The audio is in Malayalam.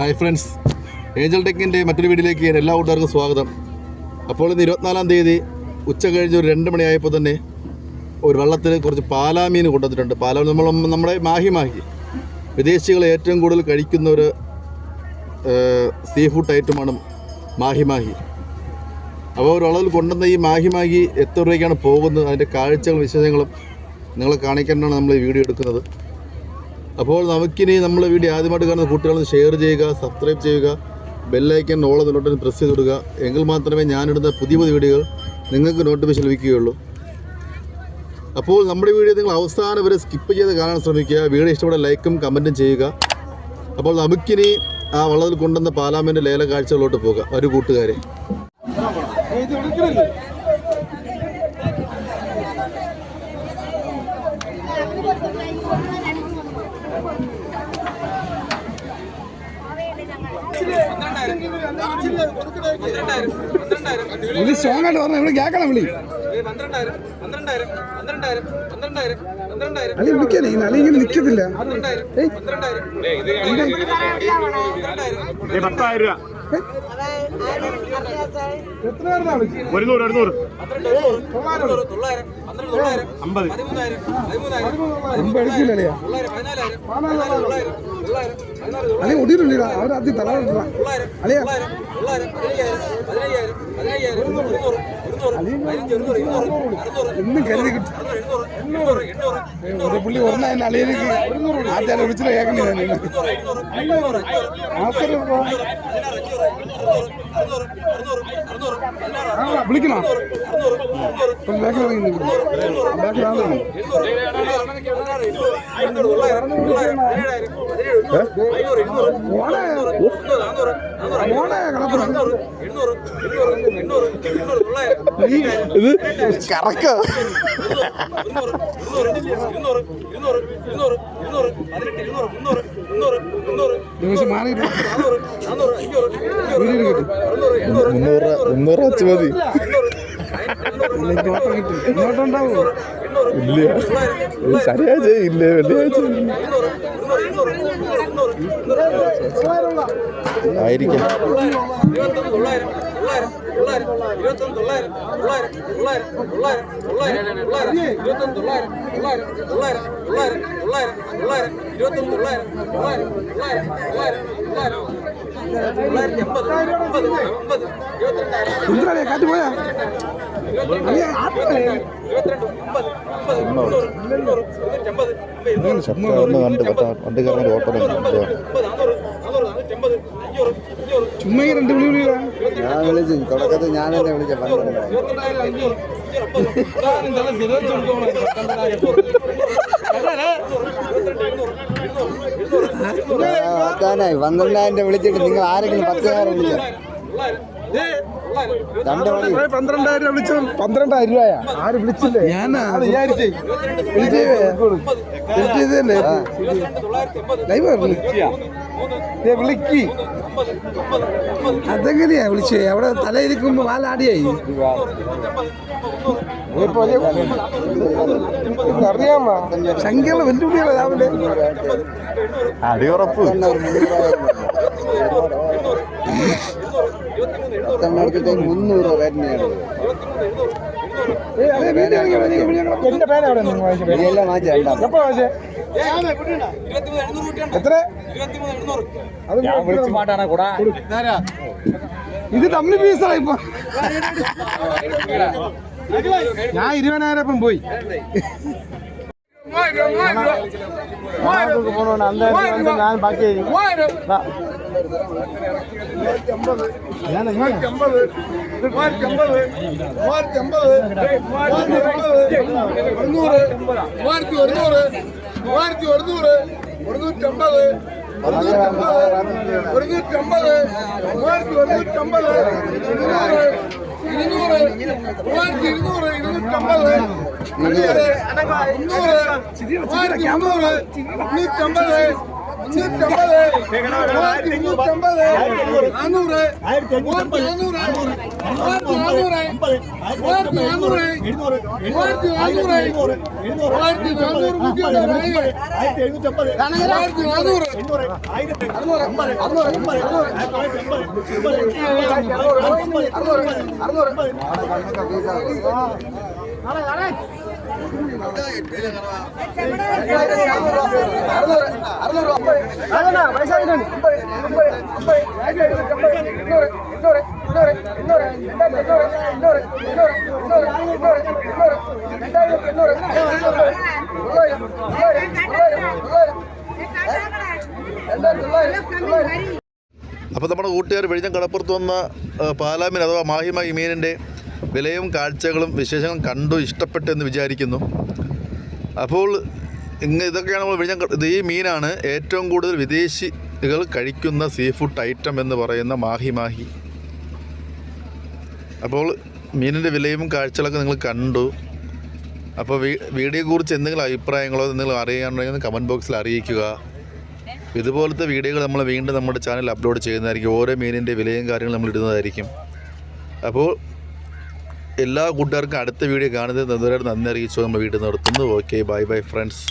ഹായ് ഫ്രണ്ട്സ് ഏഞ്ചൽ ടെക്കിന്റെ മറ്റൊരു വീഡിയോയിലേക്ക് എല്ലാ കൂട്ടുകാർക്കും സ്വാഗതം. അപ്പോൾ ഇന്ന് ഇരുപത്തിനാലാം തീയതി ഉച്ച കഴിഞ്ഞ് ഒരു രണ്ട് മണിയായപ്പോൾ തന്നെ ഒരു വള്ളത്തിൽ കുറച്ച് പാലാമീൻ കൊണ്ടുവന്നിട്ടുണ്ട്. പാലാ നമ്മൾ നമ്മുടെ മാഹി മാഹി. വിദേശികൾ ഏറ്റവും കൂടുതൽ കഴിക്കുന്ന ഒരു സീ ഫുഡ് ഐറ്റമാണ് മാഹി മാഹി. അപ്പോൾ ഒരു വള്ളത്തിൽ കൊണ്ടുവന്ന ഈ മാഹി മാഹി എത്ര രൂപയ്ക്കാണ് പോകുന്നത്? അതിന്റെ കാഴ്ചകളും വിശേഷങ്ങളും നിങ്ങളെ കാണിക്കാനാണ് നമ്മൾ ഈ വീഡിയോ എടുക്കുന്നത്. അപ്പോൾ നമുക്കിനി നമ്മൾ വീഡിയോ ആദ്യമായിട്ട് കാണുന്ന കുട്ടികളൊന്ന് ഷെയർ ചെയ്യുക സബ്സ്ക്രൈബ് ചെയ്യുക ബെല്ലൈക്കൻ ഓളം നോട്ടിന് പ്രസ് ചെയ്ത് കൊടുക്കുക എങ്കിൽ മാത്രമേ ഞാനിടുന്ന പുതിയ പുതിയ വീഡിയോകൾ നിങ്ങൾക്ക് നോട്ടിഫിക്കേഷൻ ലഭിക്കുകയുള്ളൂ. അപ്പോൾ നമ്മുടെ വീഡിയോ നിങ്ങൾ അവസാനം വരെ സ്കിപ്പ് ചെയ്ത് കാണാൻ ശ്രമിക്കുക. വീഡിയോ ഇഷ്ടപ്പെട്ട ലൈക്കും കമന്റും ചെയ്യുക. അപ്പോൾ നമുക്കിനി ആ വള്ളത്തിൽ കൊണ്ടുവന്ന പാലാമേന്റെ ലേല കാഴ്ചകളിലോട്ട് പോകാം. ഒരു കൂട്ടുകാരെ. വിളി സ്ട്രോങ് ആയിട്ട് പറഞ്ഞു ഇവിടെ കേക്കണം വിളി. അല്ലെ വിളിക്കാനേ അല്ലെ ഇങ്ങനെ നിക്കത്തില്ല. പത്തായിരം രൂപ. എത്ര പേരുന്നാ വിളിച്ചത്? ഒരുന്നൂറ്. ഒരുന്നൂറ് അമ്പത്. എന്നും കരുതി കിട്ടും ഒരു പുള്ളി എന്നെ ആദ്യം വിളിച്ചിട്ട് കേൾക്കണേ ഇപ്പൊ. വിളിക്കണോ ബാക്കിൽ ഇത് കറക്ക? മുന്നൂറ് മുന്നൂറ് വെച്ച് മതി. ഇങ്ങോട്ടുണ്ടാവോ. ആയിരിക്കും സുന്ദരേ കാറ്റ് പോയാ? അളിയാ, ഒന്ന് കണ്ട് പറ്റാ വണ്ടി കയറുന്ന ഓട്ടോ ചുമ്മാ രണ്ട് വിളി വിളിയാ ഞാൻ വിളിച്ചു തുടക്കത്തിൽ ഞാൻ തന്നെ വിളിച്ച പത്താനായി പന്ത്രണ്ടായിരം വിളിച്ചിട്ട് നിങ്ങൾ ആരെങ്കിലും പത്തുകാരം വിളിച്ച? പന്ത്രണ്ടായിരം രൂപ വിളിച്ചു? പന്ത്രണ്ടായിരം രൂപയാ? ആര് വിളിച്ചില്ലേ? ഞാനാ? വിചാരിച്ചേ. ലൈവ് വിളിക്ക്. അതെങ്ങനെയാ വിളിച്ചേ? അവിടെ തലയിരിക്കുമ്പോ വാലാടിയായി. അറിയാമോ സംഖ്യയുള്ള വെല്ലുവിളികളെ രാവിലെ. അടിയുറപ്പ്. പത്തെണ്ണടുത്തിട്ട് മുന്നൂറ് രൂപ തന്നെയാണ് എന്റെ പേന രണ്ടാം എപ്പോ വാങ്ങിച്ചേ എത്ര? അത് ഇത് തമ്മിൽ പീസാ ഇപ്പൊ. ഞാൻ ഇരുപതിനായിരം പോയി. ഞാൻ ബാക്കി மூவாயிரத்தி ஐம்பது மூவாயிரத்தி ஐம்பது மூவாயிரத்தி ஐம்பது மூவாயிரத்தி ஐம்பது மூவாயிரத்தி ஐம்பது ஒருநூறு மூவாயிரத்தி ஒருநூறு மூவாயிரத்தி ஒருநூறு ஒருநூற்றி ஐம்பது ஒருநூற்றி ஐம்பது ஒருநூற்றி ஐம்பது மூவாயிரத்தி ஒருநூற்றி ஐம்பது இருநூறு இருநூறு மூவாயிரத்தி இருநூறு இருநூற்றி ஐம்பது முந்நூறு மூவாயிரத்தி முந்நூறு ஐம்பது മൂവായിരത്തി നാനൂറ് അപ്പോൾ നമ്മുടെ കൂട്ടുകാർ വെഴിഞ്ഞം കടപ്പുറത്ത് വന്ന പാലാമിൻ അഥവാ മാഹിമ മീനിന്റെ വിലയും കാഴ്ചകളും വിശേഷങ്ങളും കണ്ടു ഇഷ്ടപ്പെട്ടു എന്ന് വിചാരിക്കുന്നു. അപ്പോൾ ഇങ്ങ് ഇതൊക്കെയാണ് നമ്മൾ വിഴിഞ്ഞ ഇത് ഈ മീനാണ് ഏറ്റവും കൂടുതൽ വിദേശികൾ കഴിക്കുന്ന സീ ഫുഡ് ഐറ്റം എന്ന് പറയുന്ന മാഹി മാഹി. അപ്പോൾ മീനിന്റെ വിലയും കാഴ്ചകളൊക്കെ നിങ്ങൾ കണ്ടു. അപ്പോൾ വീ- വീഡിയോയെക്കുറിച്ച് എന്തെങ്കിലും അഭിപ്രായങ്ങളോ നിങ്ങൾ അറിയാനുണ്ടെങ്കിൽ കമന്റ് ബോക്സിൽ അറിയിക്കുക. ഇതുപോലത്തെ വീഡിയോകൾ നമ്മൾ വീണ്ടും നമ്മുടെ ചാനൽ അപ്ലോഡ് ചെയ്യുന്നതായിരിക്കും. ഓരോ മീനിന്റെ വിലയും കാര്യങ്ങളും നമ്മൾ ഇടുന്നതായിരിക്കും. അപ്പോൾ എല്ലാ കൂട്ടുകാർക്കും അടുത്ത വീഡിയോ കാണുന്നത് നന്ദി അറിയിച്ചു. നമ്മൾ വീട്ടിൽ നിർത്തുന്നു ഓക്കെ ബൈ ബൈ ഫ്രണ്ട്സ്